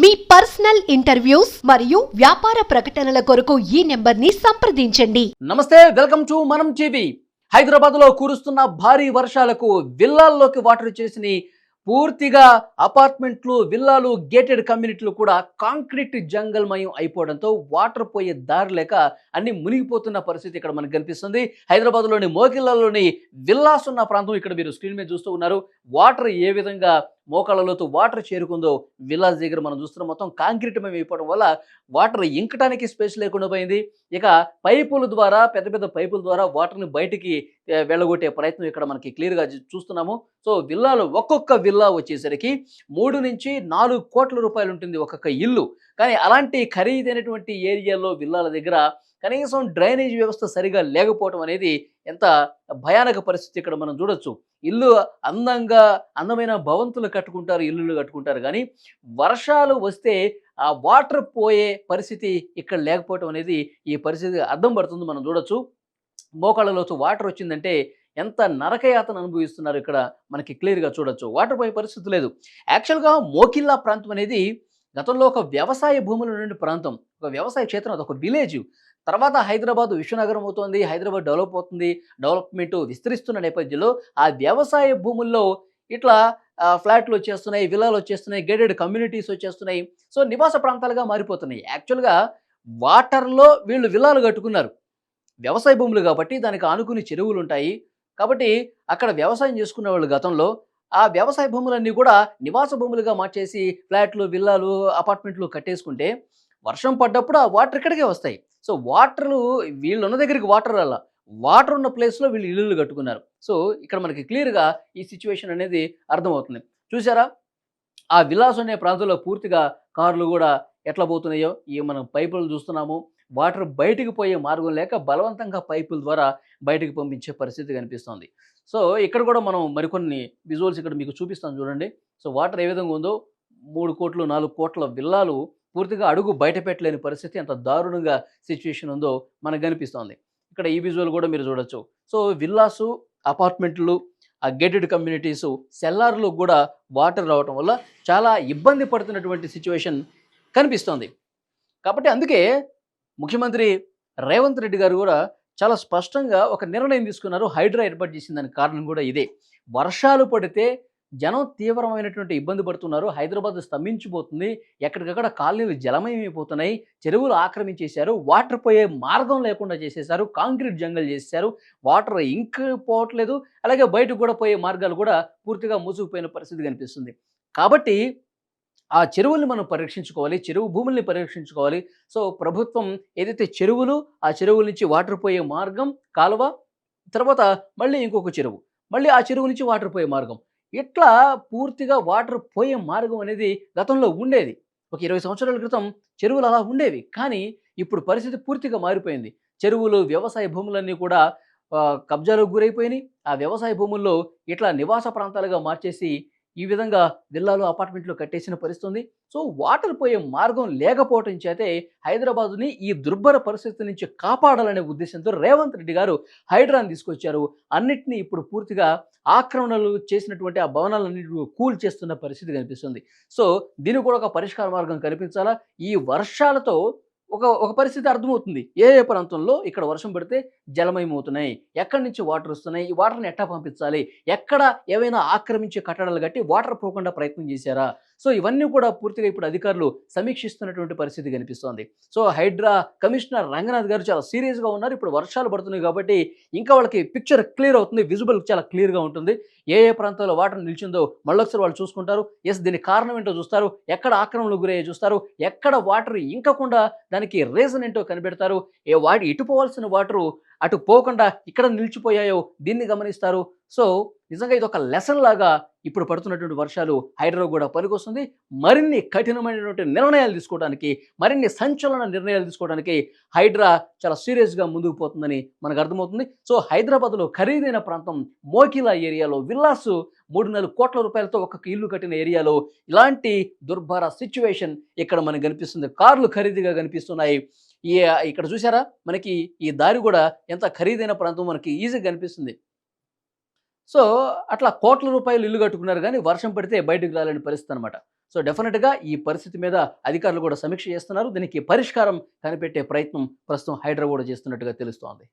మీ personal interviews మరియు వ్యాపార ప్రకటనల కొరకు ఈ నెంబర్ని సంప్రదించండి. నమస్తే వెల్కమ్ టు మనం టీవీ. హైదరాబాద్లో కురుస్తున్న భారీ వర్షాలకు విల్లాల్లోకి వాటర్ చేసి పూర్తిగా అపార్ట్మెంట్లు విల్లాలు గేటెడ్ కమ్యూనిటీలు కూడా కాంక్రీట్ జంగల్మయం అయిపోవడంతో వాటర్ పోయే దారి లేక అన్ని మునిగిపోతున్న పరిస్థితి ఇక్కడ మనకు కనిపిస్తుంది. హైదరాబాద్లోని మోకిల్లాలోని విల్లాస్ ఉన్న ప్రాంతం ఇక్కడ మీరు స్క్రీన్ మీద చూస్తూ ఉన్నారు. వాటర్ ఏ విధంగా మోకాళ్ళలోతు వాటర్ చేరుకుందో విల్లాస్ దగ్గర మనం చూస్తున్న. మొత్తం కాంక్రీట్ మయం అయిపోవడం వల్ల వాటర్ ఇంకటానికి స్పేస్ లేకుండా పోయింది. ఇక పైపుల ద్వారా పెద్ద పెద్ద పైపుల ద్వారా వాటర్ని బయటికి వెళ్ళగొట్టే ప్రయత్నం ఇక్కడ మనకి క్లియర్గా చూస్తున్నాము. సో విల్లాలు ఒక్కొక్క విల్లా వచ్చేసరికి మూడు నుంచి నాలుగు కోట్ల రూపాయలు ఉంటుంది ఒక్కొక్క ఇల్లు. కానీ అలాంటి ఖరీదైనటువంటి ఏరియాలో విల్లాల దగ్గర కనీసం డ్రైనేజ్ వ్యవస్థ సరిగా లేకపోవడం అనేది ఎంత భయానక పరిస్థితి ఇక్కడ మనం చూడొచ్చు. ఇల్లు అందంగా అందమైన భవంతులు కట్టుకుంటారు ఇల్లులు కట్టుకుంటారు. కానీ వర్షాలు వస్తే ఆ వాటర్ పోయే పరిస్థితి ఇక్కడ లేకపోవడం అనేది ఈ పరిస్థితి అర్థం పడుతుంది. మనం చూడొచ్చు. మోకాళ్ళలోతు వాటర్ వచ్చిందంటే ఎంత నరకయాతను అనుభవిస్తున్నారు ఇక్కడ. మనకి క్లియర్గా చూడొచ్చు. వాటర్ పోయే పరిస్థితి లేదు. యాక్చువల్గా మోకిల్లా ప్రాంతం అనేది గతంలో ఒక వ్యవసాయ భూములు నుండి ప్రాంతం ఒక వ్యవసాయ క్షేత్రం అదొక విలేజ్ తర్వాత హైదరాబాద్ విశ్వనగరం అవుతోంది హైదరాబాద్ డెవలప్ అవుతుంది డెవలప్మెంట్ విస్తరిస్తున్న నేపథ్యంలో ఆ వ్యవసాయ భూముల్లో ఇట్లా ఫ్లాట్లు వచ్చేస్తున్నాయి విల్లాలు వచ్చేస్తున్నాయి గేటెడ్ కమ్యూనిటీస్ వచ్చేస్తున్నాయి. సో నివాస ప్రాంతాలుగా మారిపోతున్నాయి. యాక్చువల్గా వాటర్లో వీళ్ళు విల్లాలు కట్టుకున్నారు. వ్యవసాయ భూములు కాబట్టి దానికి ఆనుకుని చెరువులు ఉంటాయి. కాబట్టి అక్కడ వ్యవసాయం చేసుకునే వాళ్ళు గతంలో ఆ వ్యవసాయ భూములన్నీ కూడా నివాస భూములుగా మార్చేసి ఫ్లాట్లు విల్లాలు అపార్ట్మెంట్లు కట్టేసుకుంటే వర్షం పడ్డప్పుడు ఆ వాటర్ ఇక్కడికే వస్తాయి. సో వాటర్లు వీళ్ళు ఉన్న దగ్గరికి వాటర్ అలా వాటర్ ఉన్న ప్లేస్లో వీళ్ళు ఇల్లులు కట్టుకున్నారు. సో ఇక్కడ మనకి క్లియర్గా ఈ సిచ్యువేషన్ అనేది అర్థమవుతుంది. చూసారా ఆ విలాస్ అనే ప్రాంతంలో పూర్తిగా కార్లు కూడా ఎట్లా పోతున్నాయో? ఈ మనం పైపులు చూస్తున్నాము. వాటర్ బయటికి పోయే మార్గం లేక బలవంతంగా పైపుల ద్వారా బయటికి పంపించే పరిస్థితి కనిపిస్తుంది. సో ఇక్కడ కూడా మనం మరికొన్ని విజువల్స్ ఇక్కడ మీకు చూపిస్తాను చూడండి. సో వాటర్ ఏ విధంగా ఉందో మూడు కోట్లు నాలుగు కోట్ల విల్లాలు పూర్తిగా అడుగు బయట పెట్టలేని పరిస్థితి ఎంత దారుణంగా సిచ్యువేషన్ ఉందో మనకు కనిపిస్తోంది. ఇక్కడ ఈ విజువల్ కూడా మీరు చూడొచ్చు. సో విల్లాసు అపార్ట్మెంట్లు ఆ గేటెడ్ కమ్యూనిటీస్ సెల్లార్లో కూడా వాటర్ రావటం వల్ల చాలా ఇబ్బంది పడుతున్నటువంటి సిచ్యువేషన్ కనిపిస్తోంది. కాబట్టి అందుకే ముఖ్యమంత్రి రేవంత్ రెడ్డి గారు కూడా చాలా స్పష్టంగా ఒక నిర్ణయం తీసుకున్నారు. హైడ్రా ఏర్పాటు చేసిన దానికి కారణం కూడా ఇదే. వర్షాలు పడితే జనం తీవ్రమైనటువంటి ఇబ్బంది పడుతున్నారు. హైదరాబాద్ స్తంభించిపోతుంది. ఎక్కడికక్కడ కాలనీలు జలమయమైపోతున్నాయి. చెరువులు ఆక్రమించేశారు. వాటర్ పోయే మార్గం లేకుండా చేసేశారు. కాంక్రీట్ జంగల్ చేశారు వాటర్ ఇంక్ పోవట్లేదు. అలాగే బయటకు కూడా పోయే మార్గాలు కూడా పూర్తిగా మూసుకుపోయిన పరిస్థితి కనిపిస్తుంది. కాబట్టి ఆ చెరువుల్ని మనం పరీక్షించుకోవాలి చెరువు భూముల్ని పరీక్షించుకోవాలి. సో ప్రభుత్వం ఏదైతే చెరువులు ఆ చెరువుల నుంచి వాటర్ పోయే మార్గం కాలువ తర్వాత మళ్ళీ ఇంకొక చెరువు మళ్ళీ ఆ చెరువు నుంచి వాటర్ పోయే మార్గం. ఇట్లా పూర్తిగా వాటర్ పోయే మార్గం అనేది గతంలో ఉండేది. ఒక ఇరవై సంవత్సరాల క్రితం చెరువులు అలా ఉండేవి. కానీ ఇప్పుడు పరిస్థితి పూర్తిగా మారిపోయింది. చెరువులు వ్యవసాయ భూములన్నీ కూడా కబ్జాలకు గురైపోయినాయి. ఆ వ్యవసాయ భూముల్లో ఇట్లా నివాస ప్రాంతాలుగా మార్చేసి ఈ విధంగా విల్లాలు అపార్ట్మెంట్లు కట్టేసిన పరిస్థితి ఉంది సో వాటర్ పోయే మార్గం లేకపోవటం చేతే హైదరాబాదుని ఈ దుర్భర పరిస్థితి నుంచి కాపాడాలనే ఉద్దేశంతో రేవంత్ రెడ్డి గారు హైడ్రాన్ తీసుకొచ్చారు. అన్నిటినీ ఇప్పుడు పూర్తిగా ఆక్రమణలు చేసినటువంటి ఆ భవనాలన్నింటినీ కూల్ చేస్తున్న పరిస్థితి కనిపిస్తుంది. సో దీనికి కూడా ఒక పరిష్కార మార్గం కనిపించాలా ఈ వర్షాలతో ఒక ఒక పరిస్థితి అర్థమవుతుంది. ఏ ఏ ప్రాంతంలో ఇక్కడ వర్షం పడితే జలమయమవుతున్నాయి? ఎక్కడి నుంచి వాటర్ వస్తున్నాయి? ఈ వాటర్ని ఎట్టా పంపించాలి? ఎక్కడ ఏవైనా ఆక్రమించే కట్టడాలు కట్టి వాటర్ పోకుండా ప్రయత్నం చేశారా? సో ఇవన్నీ కూడా పూర్తిగా ఇప్పుడు అధికారులు సమీక్షిస్తున్నటువంటి పరిస్థితి కనిపిస్తోంది. సో హైడ్రా కమిషనర్ రంగనాథ్ గారు చాలా సీరియస్గా ఉన్నారు. ఇప్పుడు వర్షాలు పడుతున్నాయి కాబట్టి ఇంకా వాళ్ళకి పిక్చర్ క్లియర్ అవుతుంది. విజిబుల్ చాలా క్లియర్గా ఉంటుంది. ఏ ఏ ప్రాంతాల్లో వాటర్ నిలిచిందో మళ్ళొకసారి వాళ్ళు చూసుకుంటారు. ఎస్ దీనికి కారణం ఏంటో చూస్తారు. ఎక్కడ ఆక్రమణలు గురయ్యే చూస్తారు. ఎక్కడ వాటర్ ఇంకకుండా దానికి రీజన్ ఏంటో కనిపెడతారు. ఏ వాటి ఇటు పోవాల్సిన వాటరు అటు పోకుండా ఇక్కడ నిలిచిపోయాయో దీన్ని గమనిస్తారు. సో నిజంగా ఇది ఒక లెసన్ లాగా ఇప్పుడు పడుతున్నటువంటి వర్షాలు హైడ్రో కూడా పనికొస్తుంది. మరిన్ని కఠినమైనటువంటి నిర్ణయాలు తీసుకోవడానికి మరిన్ని సంచలన నిర్ణయాలు తీసుకోవడానికి హైడ్రా చాలా సీరియస్గా ముందుకు పోతుందని మనకు అర్థమవుతుంది. సో హైదరాబాద్లో ఖరీదైన ప్రాంతం మోకిలా ఏరియాలో విల్లాసు మూడు నాలుగు కోట్ల రూపాయలతో ఒక్కొక్క ఇల్లు కట్టిన ఏరియాలో ఇలాంటి దుర్భర సిచ్యువేషన్ ఇక్కడ మనకు కనిపిస్తుంది. కార్లు ఖరీదుగా కనిపిస్తున్నాయి. ఈ ఇక్కడ చూసారా మనకి ఈ దారి కూడా ఎంత ఖరీదైన ప్రాంతం మనకి ఈజీగా కనిపిస్తుంది. సో అట్లా కోట్ల రూపాయలు ఇల్లు కట్టుకున్నారు కానీ వర్షం పడితే బయటకు రాలేని పరిస్థితి అనమాట సో డెఫినెట్గా ఈ పరిస్థితి మీద అధికారులు కూడా సమీక్ష చేస్తున్నారు. దీనికి పరిష్కారం కనిపెట్టే ప్రయత్నం ప్రస్తుతం హైదరాబాద్ కూడా చేస్తున్నట్టుగా తెలుస్తోంది.